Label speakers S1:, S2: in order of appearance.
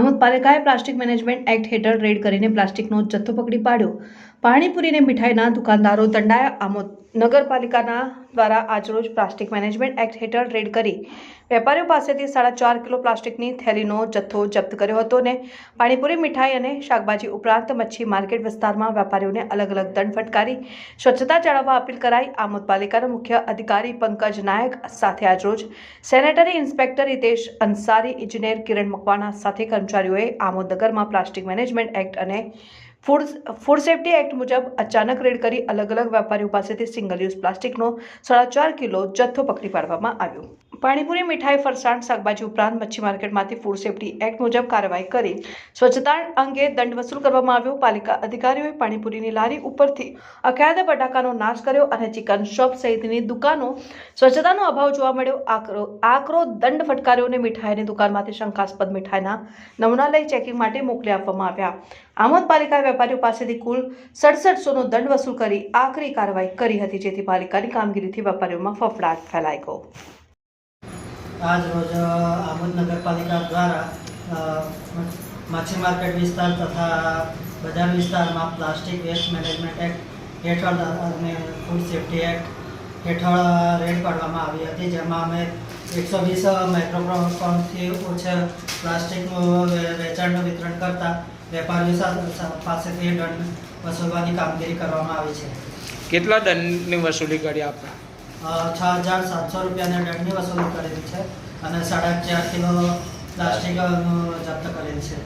S1: આમોદ પાલિકાએ plastic management act હેઠળ raid કરીને પ્લાસ્ટિકનો જથ્થો પકડી પાડ્યો. પાણીપુરી અને મીઠાઈના દુકાનદારો દંડાયા આમોદ. નગરપાલિકાના દ્વારા આજરોજ પ્લાસ્ટિક મેનેજમેન્ટ એક્ટ હેઠળ રેડ કરી વેપારીઓ પાસેથી સાડા ચાર કિલો પ્લાસ્ટિકની થેલીનો જથ્થો જપ્ત કર્યો હતો અને પાણીપુરી, મીઠાઈ અને શાકભાજી ઉપરાંત મચ્છી માર્કેટ વિસ્તારમાં વેપારીઓને અલગ અલગ દંડ ફટકારી સ્વચ્છતા જાળવવા અપીલ કરાઈ. આમોદ પાલિકાના મુખ્ય અધિકારી પંકજ નાયક સાથે આજરોજ સેનેટરી ઇન્સ્પેક્ટર હિતેશ અંસારી, ઇજનેર કિરણ મકવાણા સાથે કર્મચારીઓએ આમોદ નગરમાં પ્લાસ્ટિક મેનેજમેન્ટ એક્ટ અને ફૂડ ફૂડ સેફ્ટી એક્ટ મુજબ અચાનક રેડ કરી અલગ અલગ વેપારીઓ પાસેથી સિંગલ યુઝ પ્લાસ્ટિકનો સાડા ચાર કિલો જથ્થો પકડી પાડવામાં આવ્યો. પાણીપુરી, મીઠાઈ, ફરસાણ, શાકભાજી ઉપરાંત મચ્છી માર્કેટમાંથી ફૂડ સેફ્ટી એક્ટ મુજબ કાર્યવાહી કરી. સ્વચ્છતા અંગે દંડ વસૂલ કરવામાં આવ્યો. પાલિકા અધિકારીઓએ પાણીપુરીની લારી ઉપરથી અકાયદે બટાકાનો નાશ કર્યો અને ચિકન શોપ સહિતની દુકાનો સ્વચ્છતાનો અભાવ જોવા મળ્યો. આકરો આકરો દંડ ફટકાર્યો અને મીઠાઈની દુકાનમાંથી શંકાસ્પદ મીઠાઈના નમૂના લઈ ચેકિંગ માટે મોકલી આપવામાં આવ્યા. આમોદ પાલિકાએ વેપારીઓ પાસેથી કુલ સડસઠસોનો દંડ વસૂલ કરી આકરી કાર્યવાહી કરી હતી, જેથી પાલિકાની કામગીરીથી વેપારીઓમાં ફફડાટ ફેલાઈ ગયો.
S2: આજ રોજ અ, આમોદ નગરપાલિકા દ્વારા માછી માર્કેટ વિસ્તાર તથા બજાર વિસ્તારમાં પ્લાસ્ટિક વેસ્ટ મેનેજમેન્ટ એક્ટ હેઠળ અને ફૂડ સેફ્ટી એક્ટ હેઠળ રેડ પાડવામાં આવી હતી જેમાં અમે એકસો વીસ માઇક્રોક્રોનથી ઓછા પ્લાસ્ટિકનું વેચાણનું વિતરણ કરતા વેપારીઓ પાસેથી દંડ વસૂલવાની કામગીરી કરવામાં આવી છે.
S3: કેટલા દંડની વસૂલી કરી આપણે?
S2: છ હજાર સાતસો રૂપિયાની દંડની વસૂલી કરેલી છે અને સાડા ચાર કિલો પ્લાસ્ટિક જપ્ત કરેલ છે.